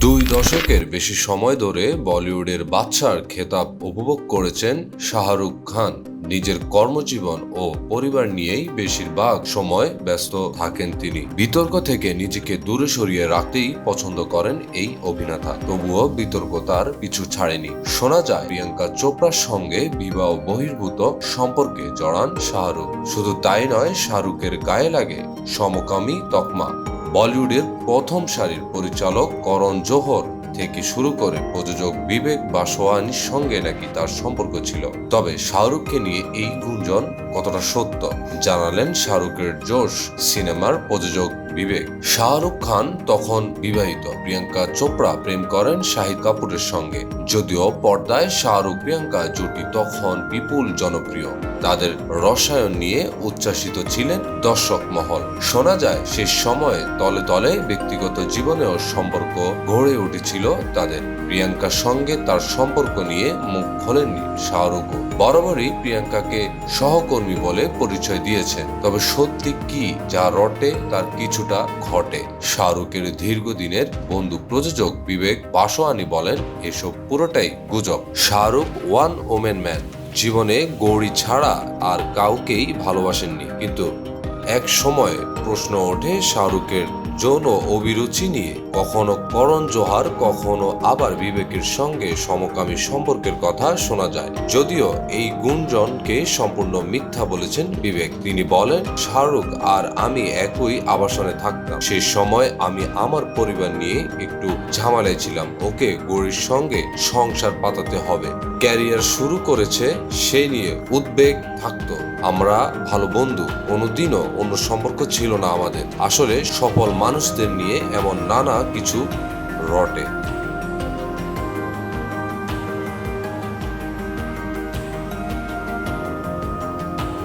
দুই দশকের বেশি সময় ধরে বলিউডের বাদশার খেতাব উপভোগ করেছেন শাহরুখ খান। নিজের কর্মজীবন ও পরিবার নিয়েই বেশিরভাগ সময় ব্যস্ত থাকেন তিনি। বিতর্ক থেকে নিজেকে দূরে সরিয়ে রাখতেই পছন্দ করেন এই অভিনেতা। তবুও বিতর্ক তার পিছু ছাড়েনি। শোনা যায়, প্রিয়াঙ্কা চোপড়ার সঙ্গে বিবাহ বহির্ভূত সম্পর্কে জড়ান শাহরুখ। শুধু তাই নয়, শাহরুখের গায়ে লাগে সমকামী তকমা। বলিউডের প্রথম সারির পরিচালক করণ জোহর থেকে শুরু করে প্রযোজক বিবেক বাসোয়ানির সঙ্গে নাকি তার সম্পর্ক ছিল। তবে শাহরুখকে নিয়ে এই গুঞ্জন কতটা সত্য জানালেন শাহরুখের জোশ সিনেমার প্রযোজক বিবেক। শাহরুখ খান তখন বিবাহিত। প্রিয়াঙ্কা চোপড়া প্রেম করেন শাহিদ কাপুরের সঙ্গে। যদিও পর্দায় শাহরুখ প্রিয়াঙ্কা জুটি তখন বিপুল জনপ্রিয়। তাদের রসায়ন নিয়ে উচ্ছ্বাসিত ছিলেন দর্শক মহল। শোনা যায়, সে সময়ে তলে তলে ব্যক্তিগত জীবনেও সম্পর্ক গড়ে উঠেছিল তাদের। প্রিয়াঙ্কার সঙ্গে তার সম্পর্ক নিয়ে মুখ খোলেননি শাহরুখও বরাবরই প্রিয়াঙ্কাকে সহকর্মী বলে পরিচয় দিয়েছেন। তবে সত্যি কি যা রটে, তার কিছুটা ঘটে। শাহরুখের দীর্ঘদিনের বন্ধু প্রযোজক বিবেক বাসোয়ানি বলেন, এসব পুরোটাই গুজব। শাহরুখ ওয়ান ওমেন ম্যান জীবনে গৌরী ছাড়া আর কাউকেই ভালোবাসেননি। কিন্তু এক সময় প্রশ্ন ওঠে শাহরুখের যৌন অভিরুচি নিয়ে। কখনো করণ জোহার, কখনো আবার বিবেকের সঙ্গে সমকামী সম্পর্কের কথা শোনা যায়। যদিও এই গুঞ্জনকে সম্পূর্ণ মিথ্যা বলেছেন বিবেক। তিনি বলেন, শাহরুখ আর আমি একই আবাসনে থাকতাম। সে সময় আমি আমার পরিবার নিয়ে একটু ঝামেলায় ছিলাম। ওকে গৌরীর সঙ্গে সংসার পাতাতে হবে। ক্যারিয়ার শুরু করেছে সেই নিয়ে উদ্বেগ থাকতো। আমরা ভালো বন্ধু কোনোদিনও অন্য সম্পর্ক ছিল না আমাদের। আসলে সফল মানুষদের নিয়ে এমন নানা কিছু রটে।